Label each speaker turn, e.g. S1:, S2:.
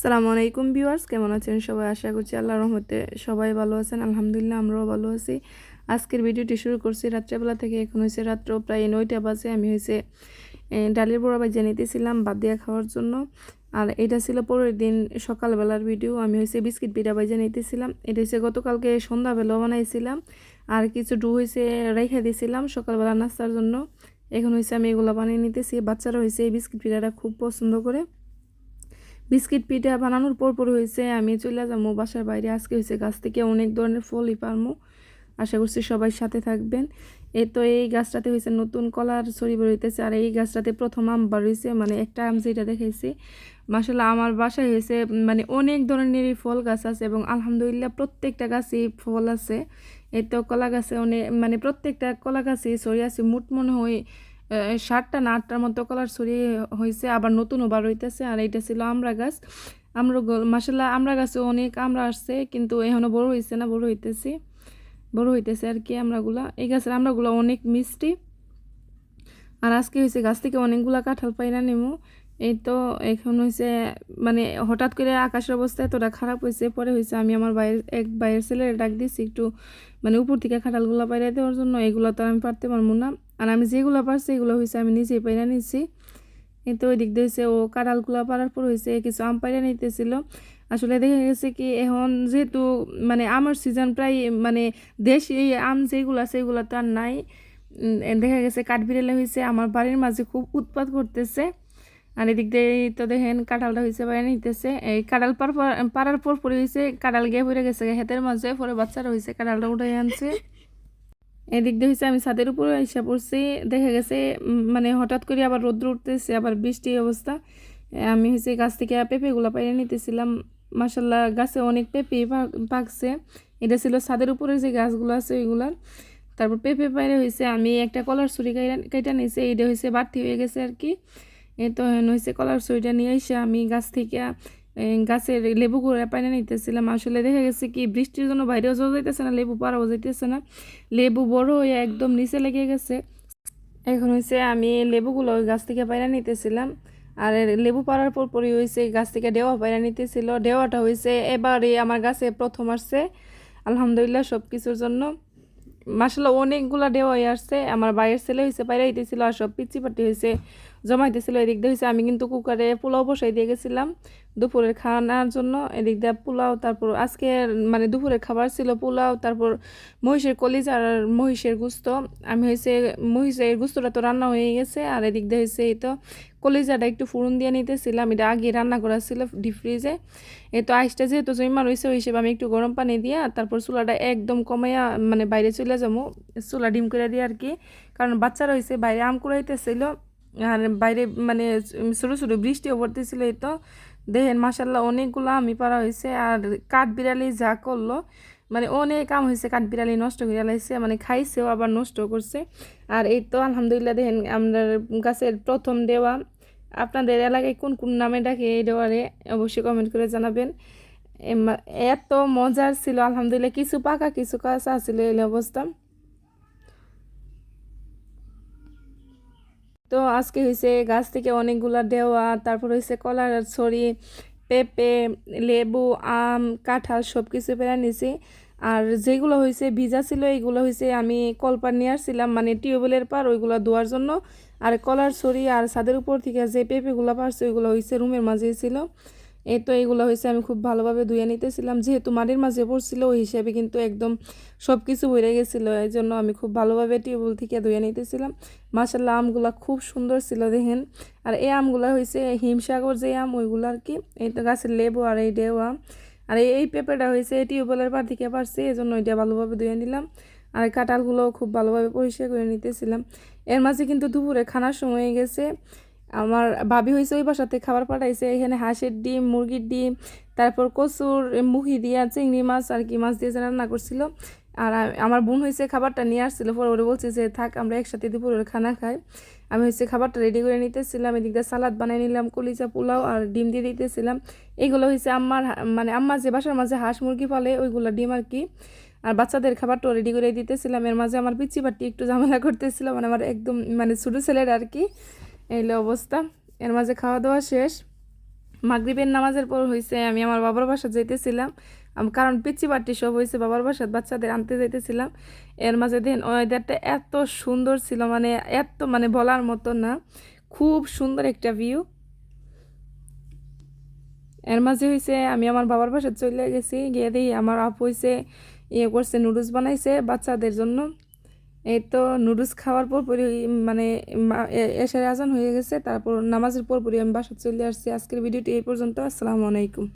S1: সালামু আলাইকুম ভিউয়ার্স, কেমন আছেন সবাই? আশা করছি আল্লাহ রহমতে সবাই ভালো আছেন, আলহামদুলিল্লাহ আমরাও ভালো আছি। আজকের ভিডিওটি শুরু করছি রাত্রেবেলা থেকে, এখন হয়েছে রাত্র প্রায় নয়টা বাজে, আমি হয়েছে ডালের বড়া বাজিয়ে নিতেছিলাম বাদ দিয়া খাওয়ার জন্য। আর এটা ছিল পরের দিন সকালবেলার ভিডিও, আমি হয়েছে বিস্কিট পিঠা বাজিয়ে নিতেছিলাম। এটা হচ্ছে গতকালকে সন্ধ্যাবেলাও বানাইছিলাম। আর কিছু ডু হয়েছে রেখে দিয়েছিলাম সকালবেলা নাস্তার জন্য। এখন হয়েছে আমি এগুলো বানিয়ে নিতেছি। বাচ্চারা হয়েছে এই বিস্কিট পিঠাটা খুব পছন্দ করে। বিস্কিট পিঠা বানানোর পর পর হয়েছে, আমি চলে যাব বাসার বাইরে। আজকে হয়েছে গাছ থেকে অনেক ধরনের ফলই পারমো। আশা করছি সবাই সাথে থাকবেন। এ তো এই গাছটাতে হয়েছে নতুন কলার ছড়ি বেরোইতেছে আর এই গাছটাতে প্রথম আম বার বাড়িয়েছে মানে একটা আম যেটা দেখেছি মাসাল্লাহ আমার বাসায় হয়েছে মানে অনেক ধরনেরই ফল গাছ আছে এবং আলহামদুলিল্লাহ প্রত্যেকটা গাছই ফল আছে। এ তো কলা গাছে অনেক মানে প্রত্যেকটা কলা গাছে ছড়ি আছে। মুট মনে হয় ষাটটা না আটটার মতো কলার ছড়ি হয়েছে আবার নতুনও বার হইতেছে, আর এইটা ছিল আমড়া গাছ। আমরা মাসাল্লাহ আমড়া গাছে অনেক আমরা আসছে, কিন্তু এখনও বড় হয়েছে না, বড় হইতেছে। বড় হইতেছে আর কি আমড়াগুলা। এই গাছের আমড়াগুলো অনেক মিষ্টি। আর আজকে হয়েছে গাছ থেকে অনেকগুলা কাঁঠাল পাই না নেমু। এই তো এখন হয়েছে মানে হঠাৎ করে আকাশের অবস্থা এতটা খারাপ হয়েছে পরে হয়েছে আমি আমার বাইরের এক বাইরের ছেলের ডাক দিয়েছি একটু মানে উপর থেকে কাঁঠালগুলো পাইরে দেওয়ার জন্য। এগুলো তো আমি পারতে পারব না। আর আমি যেগুলো পারছি এগুলো হয়েছে আমি নিজেই পাইরা নিয়েছি এই তো ওই দিক দিয়ে হয়েছে ও কাঁঠালগুলো পারার পর হয়েছে কিছু আম পাইরা নিতেছিল। আসলে দেখা গেছে কি, এখন যেহেতু মানে আমার সিজন প্রায় মানে দেশি আম যেগুলো আছে সেগুলো তো আর নাই। দেখা গেছে কাঠবিড়ালে হয়েছে আমার বাড়ির মাঝে খুব উৎপাত করতেছে। আর এদিক দিয়ে এই তো দেখেন কাঁঠালটা হয়েছে বাইরে নিতেছে। এই কাঁঠাল পার, পাড়ার পর পরে হয়েছে কাঁঠাল গিয়ে পড়ে গেছে হাতের মাঝে, পরে বাচ্চারা হয়েছে কাঁঠালটা উঠে আনছে। এদিক দিয়ে হয়েছে আমি ছাদের উপরে এসে পড়ছি। দেখা গেছে মানে হঠাৎ করে আবার রোদ্র উঠতেছে, আবার বৃষ্টি অবস্থা। আমি হয়েছে গাছ থেকে পেঁপেগুলো পাইরে নিতেছিলাম। মাসাল্লাহ গাছে অনেক পেঁপে পাক- পাকছে এটা ছিল ছাদের উপরে যে গাছগুলো আছে ওইগুলার তারপর পেঁপে পাইরে হয়েছে আমি একটা কলার ছুরি কেটে নিয়েছি, এইটা হয়েছে বাড়তি হয়ে গেছে আর কি। তো হয়েছে কলার ছুরিটা নিয়ে এসে আমি গাছ থেকে গাছের লেবু করে পাইনে নিতেছিলাম। আসলে দেখা গেছে কি, বৃষ্টির জন্য বাইরেও যাওয়া যাইতেছে না, লেবু পাড়াও যাইতেছে না। লেবু বড় হয়ে একদম নিচে লেগে গেছে। এখন হয়েছে আমি লেবুগুলো ওই গাছ থেকে পায়রা নিতেছিলাম। আর লেবু পাড়ার পর পরই হয়েছে গাছ থেকে ডেওয়া পায়রা নিতেছিল। ডেওয়াটা হয়েছে এবারে আমার গাছে প্রথম আসছে। আলহামদুলিল্লাহ সব কিছুর জন্য। মাসাল্লাহ অনেকগুলা ডেওয়াই আসছে। আমার বাইরের ছেলে হয়েছে পায়রা দিতেছিল আর সব পিচি পাটি হয়েছে জমাইতেছিল, এদিক দিয়ে হয়েছে আমি কিন্তু কুকারে পোলাও বসাই দিয়ে গেছিলাম দুপুরের খাওয়ানোর জন্য। এদিক দিয়ে পোলাও, তারপর আজকে মানে দুপুরের খাবার ছিল পোলাও, তারপর মহিষের কলিজা আর মহিষের গুস্ত। আমি হয়েছে মহিষের গুস্তটা তো রান্না হয়ে গেছে, আর এদিক দিয়ে হয়েছে এই তো কলিজাটা একটু ফুরন দিয়ে নিতেছিলাম। এটা আগে রান্না করা ছিল ডিপ ফ্রিজে এই তো আইসটা যেহেতু জমা রয়েছে ওই হিসেবে আমি একটু গরম পানি দিয়া তারপর চুলাটা একদম কমাইয়া মানে বাইরে চলে যাব। চুলা ডিম করে দিয়ে আর কি, কারণ বাচ্চারা হয়েছে বাইরে আম কুড়াইতেছিল। আর বাইরে মানে ছোটো ছোটো বৃষ্টিও পড়তেছিল এই তো। দেখেন মাসাল্লাহ অনেকগুলো আমি পারা হয়েছে আর কাঠ বিড়ালি যা করল মানে অনেক কাম হয়েছে কাঠ বিড়ালি নষ্ট করে লাইছে মানে খাইছেও, আবার নষ্ট করছে। আর এই তো, আলহামদুলিল্লাহ, দেখেন, আমরা গাছের প্রথম দেওয়া। আপনাদের এলাকায় কোন কোন নামে ডাকে এই দেওয়ারে অবশ্যই কমেন্ট করে জানাবেন। এত মজার ছিল, আলহামদুলিল্লাহ, কিছু পাকা, কিছু কাঁচা ছিল এই অবস্থা। তো আজকে হয়েছে গাছ থেকে অনেকগুলা দেওয়া, তারপর হয়েছে কলার ছড়ি, পেঁপে, লেবু, আম, কাঁঠাল সব কিছু পেরে নিছি। আর যেগুলো হয়েছে ভিজা ছিল এইগুলো হয়েছে আমি কলপার নিয়ে আসছিলাম মানে টিউবওয়েলের পার, ওইগুলো ধোয়ার জন্য। আর কলার ছড়ি আর ছাদের উপর থেকে যে পেঁপেগুলো পারছে, ওইগুলো হয়েছে রুমের মাঝে ছিল। এই তো এইগুলো হয়েছে, আমি খুব ভালোভাবে ধুয়ে নিতেছিলাম। যেহেতু মাটির মাঝে পড়ছিল, ওই হিসাবে কিন্তু একদম সব কিছু ভরে গেছিল, এই জন্য আমি খুব ভালোভাবে টিউবওয়েল থেকে ধুয়ে নিতেছিলাম। মাসাল্লাহ আমগুলা খুব সুন্দর ছিল, দেখেন। আর এই আমগুলা হয়েছে হিমসাগর যে আম, ওইগুলো আর কি, এই তো গাছের লেবু আর এই ডেও আম আর এই পেঁপেটা হয়েছে টিউবওয়েলের পার থেকে পারছে, এই জন্য ওইটা ভালোভাবে ধুয়ে নিলাম। আর কাঁঠালগুলোও খুব ভালোভাবে পরিষ্কার করে নিতেছিলাম। এর মাঝে কিন্তু দুপুরে খানার সময় হয়ে গেছে আমার ভাবি হয়েছে ওই বাসাতে খাবার পাঠাইছে, এখানে হাঁসের ডিম, মুরগির ডিম, তারপর কচুর মুহি দিয়া, চিংড়ি মাছ, আর কি মাছ দিয়ে রান্না করছিল। আর আমার বোন হয়েছে খাবারটা নিয়ে আসছিল, পরে ওরে বলছে যে, থাক, আমরা একসাথে দুপুরের খানা খাই। আমি হচ্ছে খাবারটা রেডি করে নিতেছিলাম, এদিক দিয়ে সালাদ বানিয়ে নিলাম কলিচা পোলাও আর ডিম দিয়ে দিতেছিলাম। এগুলো হয়েছে আম্মার মানে আম্মা যে বাসার মাঝে হাঁস মুরগি পালে, ওইগুলো ডিম আর কি। আর বাচ্চাদের খাবারটাও রেডি করে দিতেছিলাম। এর মাঝে আমার পিচি বাটি একটু ঝামেলা করতেছিলাম মানে আমার একদম মানে ছোটো ছেলের আর কি। এই হলো অবস্থা। এর মাঝে খাওয়া দাওয়া শেষ। মাগরিবের নামাজের পর হয়েছে আমি আমার বাবার বাসা যেতেছিলাম কারণ পিচি পার্টি সব হয়েছে বাবার বাসার বাচ্চাদের আনতে যাইতেছিলাম। এর মাঝে দিন ওয়েদারটা এত সুন্দর ছিল মানে এত মানে বলার মতো না। খুব সুন্দর একটা ভিউ এর মাঝে হয়েছে আমি আমার বাবার বাসা চলে গেছি, গিয়ে দিই আমার আপু হয়েছে ইয়ে করছে নুডলস বানাইছে বাচ্চাদের জন্য। এই তো নুডলস খাওয়ার পর পরই মানে এসে আজান হয়ে গেছে, তারপর নামাজের পর পরই আমি বাসা চলে আসছি। আজকের ভিডিওটি এই পর্যন্ত। আসসালামু আলাইকুম।